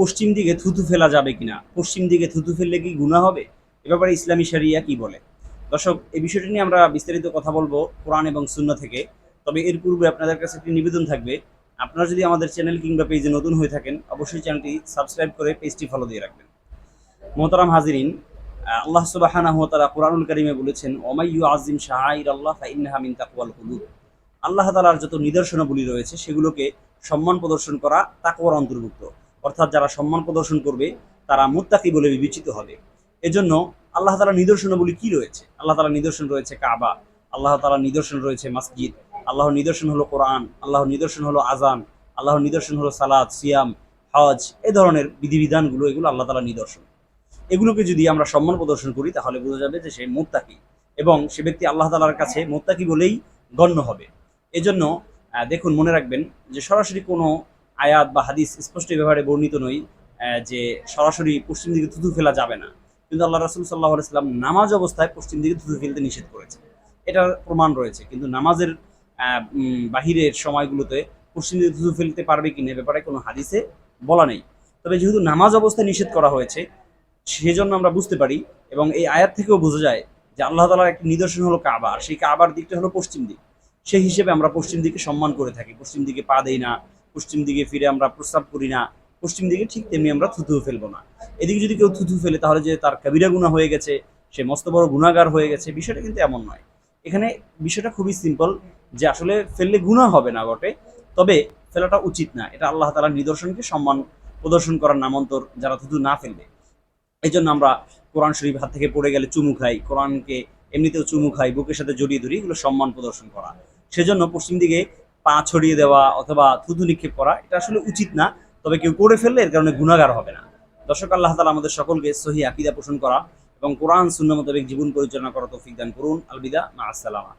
পশ্চিম দিকে থুতু ফেলা যাবে কিনা? পশ্চিম দিকে থুতু ফেললে কি গুণা হবে? এ ব্যাপারে ইসলামী শরিয়া কি বলে? দর্শক এই বিষয়টি নিয়ে আমরা বিস্তারিত কথা বলব কোরআন এবং শূন্য থেকে। তবে এর পূর্বে আপনাদের কাছে একটি নিবেদন থাকবে। আপনারা যদি আমাদের চ্যানেল কিংবা পেজে নতুন হয়ে থাকেন, অবশ্যই চ্যানেলটি সাবস্ক্রাইব করে পেজটি ফলো দিয়ে রাখবেন। মোহতারাম হাজিরিন আল্লাহ সুবাহানা তারা কোরআনুল কারিমে বলেছেন ওমাইয়ু আজিম শাহাইর আল্লাহ ফাইন্নাহা মিন তাকওয়াল কুলুব। আল্লাহ তালার যত নিদর্শনাবলী রয়েছে, সেগুলোকে সম্মান প্রদর্শন করা তাকওয়ার অন্তর্ভুক্ত। অর্থাৎ যারা সম্মান প্রদর্শন করবে, তারা মুত্তাকি বলে বিবেচিত হবে। এজন্য আল্লাহ তালার নিদর্শনাবলী কি রয়েছে? আল্লাহ তালার নিদর্শন রয়েছে কাবা, আল্লাহ তালার নিদর্শন রয়েছে মসজিদ, আল্লাহর নিদর্শন হলো কোরআন, আল্লাহর নিদর্শন হলো আজান আল্লাহর নিদর্শন হলো সালাদ সিয়াম, হজ, এ ধরনের বিধিবিধানগুলো এগুলো আল্লাহ তালার নিদর্শন। এগুলোকে যদি আমরা সম্মান প্রদর্শন করি, তাহলে বোঝা যাবে যে সে মোত্তাকি এবং সে ব্যক্তি আল্লাহ তালার কাছে মোত্তাকি বলেই গণ্য হবে। এজন্য দেখুন, মনে রাখবেন যে সরাসরি কোনো আয়াত বা হাদিস স্পষ্ট ব্যাপারে বর্ণিত নই যে সরাসরি পশ্চিম দিকে থুতু ফেলা যাবে না। কিন্তু আল্লাহ রসুল সাল্লাহ সাল্লাম নামাজ অবস্থায় পশ্চিম দিকে থুতু ফেলতে নিষেধ করেছে এটার প্রমাণ রয়েছে, কিন্তু নামাজের বাহিরের সময়গুলোতে পশ্চিম দিকে থুতু ফেলতে পারবে কিনা এ ব্যাপারে কোনো হাদিসে বলা নেই। তবে যেহেতু নামাজ অবস্থায় নিষেধ করা হয়েছে, সেজন্য আমরা বুঝতে পারি এবং এই আয়াত থেকেও বোঝা যায় যে আল্লাহ তালার একটি নিদর্শন হলো কাবা, আর সেই কাবার দিকটা হলো পশ্চিম দিক। সেই হিসেবে আমরা পশ্চিম দিকে সম্মান করে থাকি। পশ্চিম দিকে পা দেই না পশ্চিম দিকে ফিরে আমরা প্রস্তাব করি না, পশ্চিম দিকে ঠিক তেমনি আমরা থুতু ফেলব না। এদিকে যদি কেউ থুতু ফেলে, তাহলে যে তার কবিরা গুণা হয়ে গেছে, সে মস্ত বড় গুণাগার হয়ে গেছে, বিষয়টা কিন্তু এমন নয়। এখানে বিষয়টা খুবই সিম্পল যে আসলে ফেললে গুণা হবে না বটে, তবে ফেলাটা উচিত না। এটা আল্লাহ তালার নিদর্শনকে সম্মান প্রদর্শন করার নামান্তর যারা থুতু না ফেলবে। এই জন্য আমরা কোরআন শরীফ হাত থেকে পড়ে গেলে চুমু খাই, কোরআনকে এমনিতেও চুমু খাই, বুকের সাথে জড়িয়ে ধরি, এগুলো সম্মান প্রদর্শন করা। সেজন্য পশ্চিম দিকে পা ছড়িয়ে দেওয়া অথবা থুতু নিক্ষেপ করা, এটা আসলে উচিত না, তবে কেউ করে ফেললে এর কারণে গুণাগার হবে না। দর্শক, আল্লাহ তালা আমাদের সকলকে সহি আকিদা পোষণ করা এবং কোরআন শূন্য মোতাবেক জীবন পরিচালনা করা তৌফিক দান করুন। আলবিদা, মা আসসালামা।